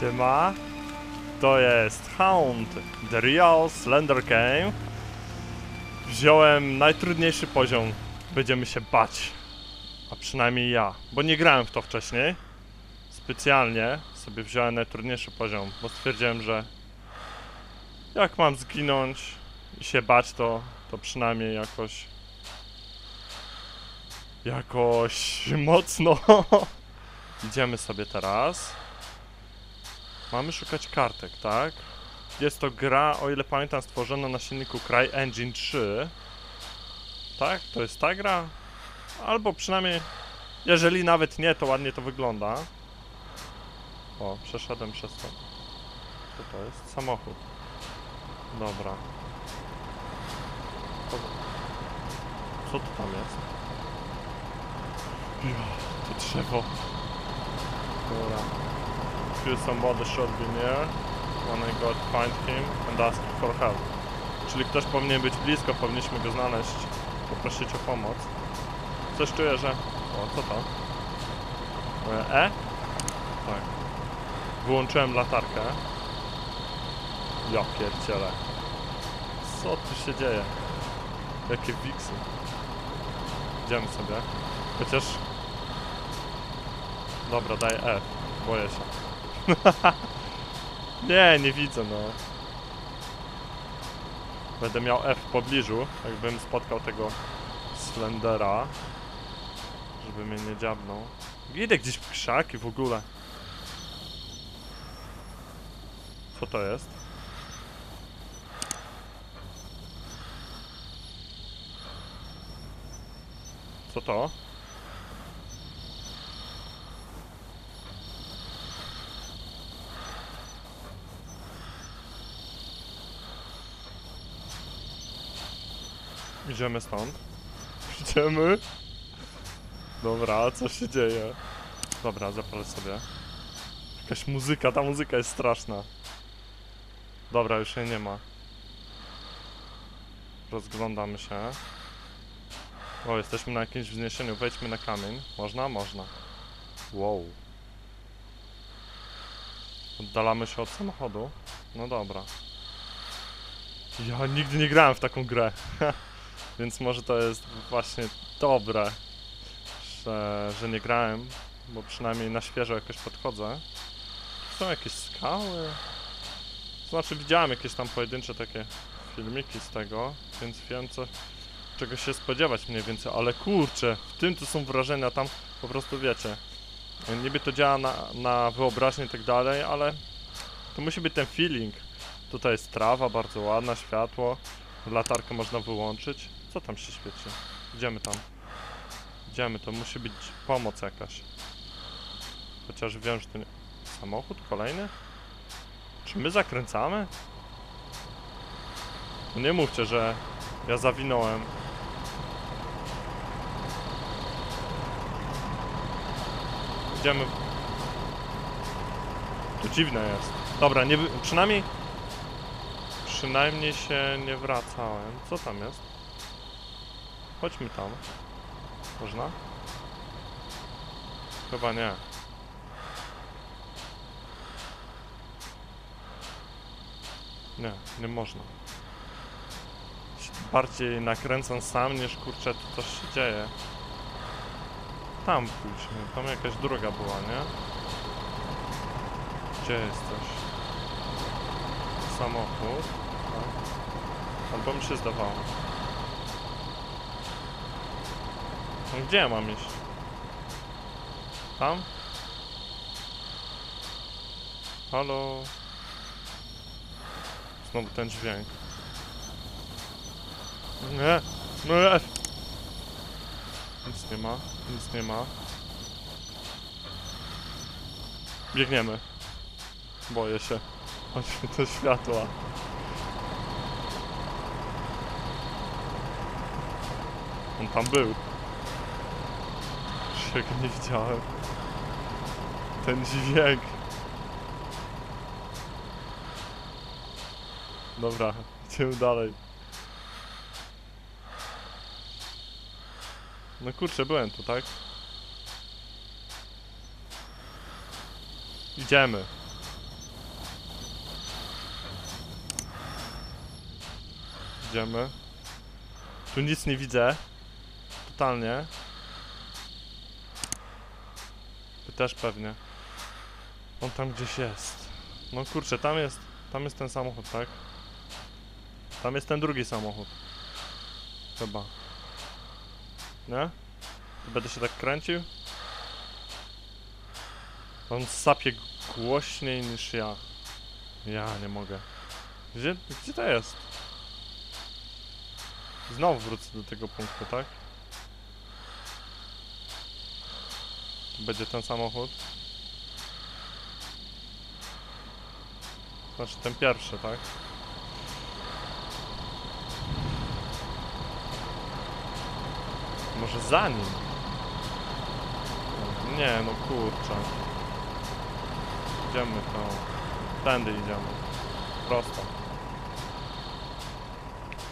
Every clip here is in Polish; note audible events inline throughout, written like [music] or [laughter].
Siema. To jest Hound, The Real Slender Game. Wziąłem najtrudniejszy poziom. Będziemy się bać. A przynajmniej ja, bo nie grałem w to wcześniej. Specjalnie sobie wziąłem najtrudniejszy poziom, bo stwierdziłem, że jak mam zginąć i się bać, to, to przynajmniej jakoś jakoś [laughs] mocno. Idziemy sobie teraz. Mamy szukać kartek, tak? Jest to gra, o ile pamiętam, stworzona na silniku CryEngine 3. Tak? To jest ta gra? Albo przynajmniej, jeżeli nawet nie, to ładnie to wygląda. O, przeszedłem przez to. Co to jest? Samochód. Dobra. Co, to tam jest? Ja, to drzewo. Dobra. Feel somebody should be near. When I got find him and ask for help. Czyli ktoś powinien być blisko, powinniśmy go znaleźć, poprosić o pomoc. Coś czuję, że... O, co to? E? e? Tak. Wyłączyłem latarkę. Ja pierdzielę. Co tu się dzieje? Jakie wiksy. Idziemy sobie. Chociaż... Dobra, daj F. Boję się. [laughs] nie, nie widzę, no. Będę miał F w pobliżu, jakbym spotkał tego Slendera. Żeby mnie nie dziabnął. Idę gdzieś w krzaki w ogóle. Co to jest? Co to? Idziemy stąd. Idziemy. Dobra, co się dzieje? Dobra, zapalę sobie. Jakaś muzyka, ta muzyka jest straszna. Dobra, już jej nie ma. Rozglądamy się. O, jesteśmy na jakimś wzniesieniu. Wejdźmy na kamień. Można? Można. Wow. Oddalamy się od samochodu. No dobra. Ja nigdy nie grałem w taką grę. [laughs] Więc może to jest właśnie dobre, że, że nie grałem, bo przynajmniej na świeżo jakoś podchodzę. Są jakieś skały. Znaczy widziałem jakieś tam pojedyncze takie filmiki z tego, więc wiem co, czego się spodziewać mniej więcej, ale kurczę, w tym to są wrażenia, tam po prostu wiecie. Niby to działa na, na wyobraźnię i tak dalej, ale to musi być ten feeling. Tutaj jest trawa, bardzo ładna, światło. Latarkę można wyłączyć. Co tam się świeci? Idziemy tam. Idziemy, to musi być pomoc jakaś. Chociaż wiem, że to nie... Samochód kolejny? Czy my zakręcamy? No nie mówcie, że ja zawinąłem. Idziemy. To dziwne jest. Dobra, nie, przynajmniej... Przynajmniej się nie wracałem. Co tam jest? Chodźmy tam. Można? Chyba nie. Nie, nie można. Bardziej nakręcam sam niż kurczę tu coś się dzieje. Tam pójdźmy, tam jakaś droga była, nie? Gdzie jesteś? Samochód. Tak. Albo mi się zdawało. No gdzie ja mam iść? Tam? Halo? Znowu ten dźwięk. Nie! No F! Nic nie ma, nic nie ma. Biegniemy. Boję się. Chodźmy do światła. On tam był jak nie widziałem. Ten dźwięk. Dobra, idziemy dalej. No kurczę, byłem tu, tak? Idziemy. Idziemy. Tu nic nie widzę. Totalnie. Też pewnie. On tam gdzieś jest. No kurczę, tam jest. Tam jest ten samochód, tak? Tam jest ten drugi samochód. Chyba. Nie? Będę się tak kręcił? On sapie głośniej niż ja. Ja nie mogę. Gdzie, gdzie to jest? Znowu wrócę do tego punktu, tak? Będzie ten samochód. Znaczy ten pierwszy, tak? Może za nim? Nie, no kurczę. Idziemy to. Tędy idziemy. Prosto.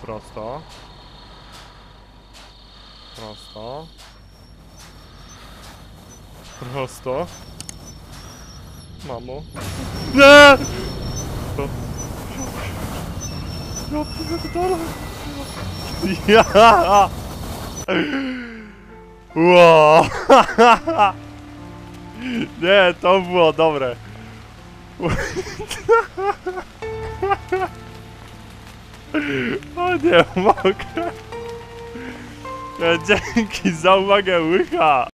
Prosto. Prosto. Prosto. Mamo. Nie! To... Ja pierdolę. Ja! Wow! Nie, to było dobre. O nie mogę. Dzięki za uwagę, łycha.